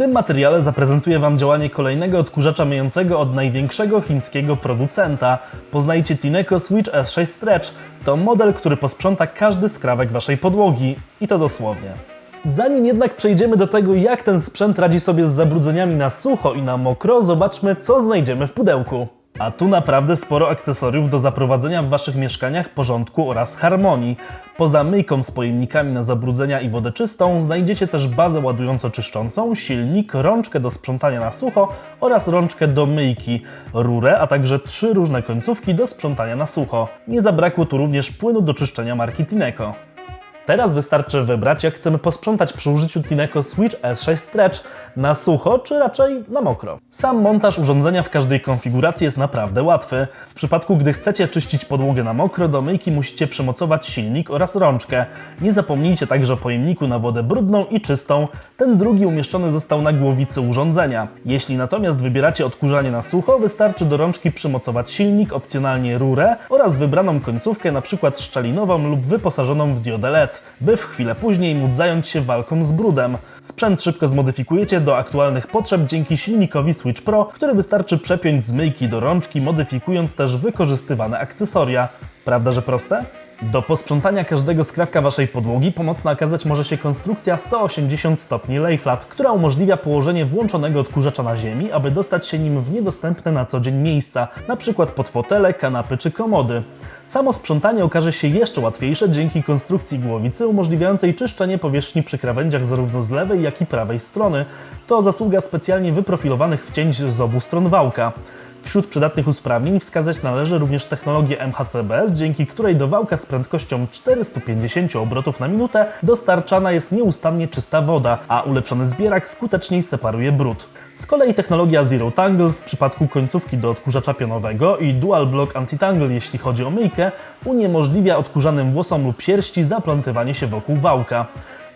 tym materiale zaprezentuję Wam działanie kolejnego odkurzacza myjącego od największego chińskiego producenta. Poznajcie Tineco Switch S6 Stretch. To model, który posprząta każdy skrawek Waszej podłogi. I to dosłownie. Zanim jednak przejdziemy do tego, jak ten sprzęt radzi sobie z zabrudzeniami na sucho i na mokro, zobaczmy, co znajdziemy w pudełku. A tu naprawdę sporo akcesoriów do zaprowadzenia w Waszych mieszkaniach porządku oraz harmonii. Poza myjką z pojemnikami na zabrudzenia i wodę czystą, znajdziecie też bazę ładująco-czyszczącą, silnik, rączkę do sprzątania na sucho oraz rączkę do myjki, rurę, a także trzy różne końcówki do sprzątania na sucho. Nie zabrakło tu również płynu do czyszczenia marki Tineco. Teraz wystarczy wybrać, jak chcemy posprzątać przy użyciu Tineco Switch S6 Stretch na sucho, czy raczej na mokro. Sam montaż urządzenia w każdej konfiguracji jest naprawdę łatwy. W przypadku, gdy chcecie czyścić podłogę na mokro, do myjki musicie przymocować silnik oraz rączkę. Nie zapomnijcie także o pojemniku na wodę brudną i czystą. Ten drugi umieszczony został na głowicy urządzenia. Jeśli natomiast wybieracie odkurzanie na sucho, wystarczy do rączki przymocować silnik, opcjonalnie rurę oraz wybraną końcówkę, np. szczelinową lub wyposażoną w diodę LED by w chwilę później móc zająć się walką z brudem. Sprzęt szybko zmodyfikujecie do aktualnych potrzeb dzięki silnikowi Switch Pro, który wystarczy przepiąć z myjki do rączki, modyfikując też wykorzystywane akcesoria. Prawda, że proste? Do posprzątania każdego skrawka Waszej podłogi pomocna okazać może się konstrukcja 180 stopni layflat, która umożliwia położenie włączonego odkurzacza na ziemi, aby dostać się nim w niedostępne na co dzień miejsca, np. pod fotele, kanapy czy komody. Samo sprzątanie okaże się jeszcze łatwiejsze dzięki konstrukcji głowicy umożliwiającej czyszczenie powierzchni przy krawędziach zarówno z lewej, jak i prawej strony. To zasługa specjalnie wyprofilowanych wcięć z obu stron wałka. Wśród przydatnych usprawnień wskazać należy również technologię MHCBS, dzięki której do wałka z prędkością 450 obrotów na minutę dostarczana jest nieustannie czysta woda, a ulepszony zbierak skuteczniej separuje brud. Z kolei technologia Zero Tangle w przypadku końcówki do odkurzacza pionowego i Dual Block Anti-Tangle jeśli chodzi o myjkę uniemożliwia odkurzanym włosom lub sierści zaplątywanie się wokół wałka.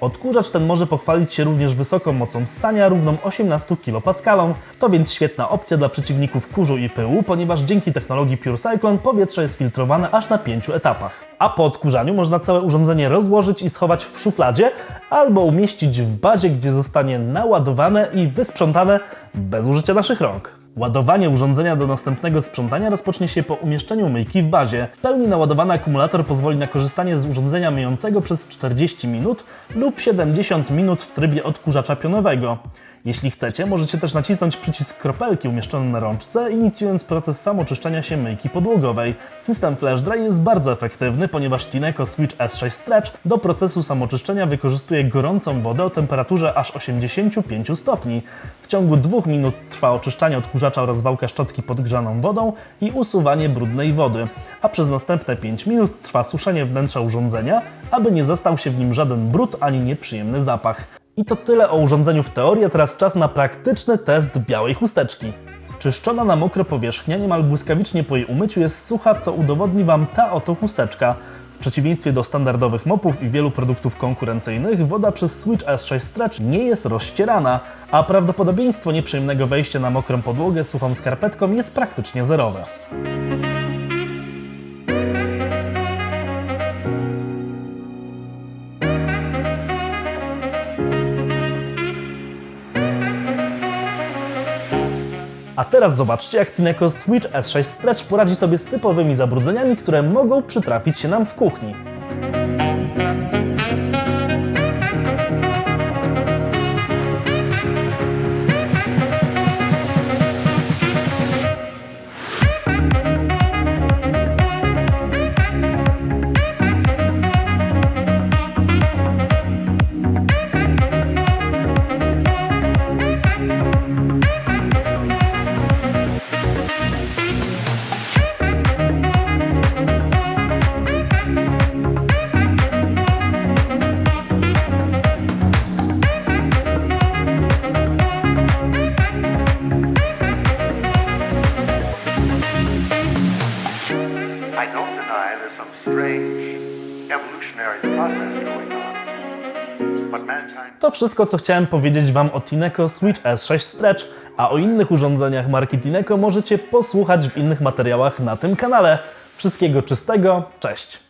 Odkurzacz ten może pochwalić się również wysoką mocą ssania równą 18 kPa. To więc świetna opcja dla przeciwników kurzu i pyłu, ponieważ dzięki technologii Pure Cyclone powietrze jest filtrowane aż na 5 etapach. A po odkurzaniu można całe urządzenie rozłożyć i schować w szufladzie albo umieścić w bazie, gdzie zostanie naładowane i wysprzątane bez użycia naszych rąk. Ładowanie urządzenia do następnego sprzątania rozpocznie się po umieszczeniu myjki w bazie. W pełni naładowany akumulator pozwoli na korzystanie z urządzenia myjącego przez 40 minut lub 70 minut w trybie odkurzacza pionowego. Jeśli chcecie, możecie też nacisnąć przycisk kropelki umieszczony na rączce, inicjując proces samoczyszczenia się myjki podłogowej. System Flash Dry jest bardzo efektywny, ponieważ Tineco Switch S6 Stretch do procesu samoczyszczenia wykorzystuje gorącą wodę o temperaturze aż 85 stopni. W ciągu 2 minut trwa oczyszczanie odkurzacza oraz wałka szczotki podgrzaną wodą i usuwanie brudnej wody, a przez następne 5 minut trwa suszenie wnętrza urządzenia, aby nie został się w nim żaden brud ani nieprzyjemny zapach. I to tyle o urządzeniu w teorii, a teraz czas na praktyczny test białej chusteczki. Czyszczona na mokro powierzchnia niemal błyskawicznie po jej umyciu jest sucha, co udowodni Wam ta oto chusteczka. W przeciwieństwie do standardowych mopów i wielu produktów konkurencyjnych, woda przez Switch S6 Stretch nie jest rozścierana, a prawdopodobieństwo nieprzyjemnego wejścia na mokrą podłogę suchą skarpetką jest praktycznie zerowe. Teraz zobaczcie, jak Tineco Switch S6 Stretch poradzi sobie z typowymi zabrudzeniami, które mogą przytrafić się nam w kuchni. I don't deny there's some strange evolutionary process going on. To wszystko, co chciałem powiedzieć Wam o Tineco Switch S6 Stretch, a o innych urządzeniach marki Tineco możecie posłuchać w innych materiałach na tym kanale. Wszystkiego czystego, cześć!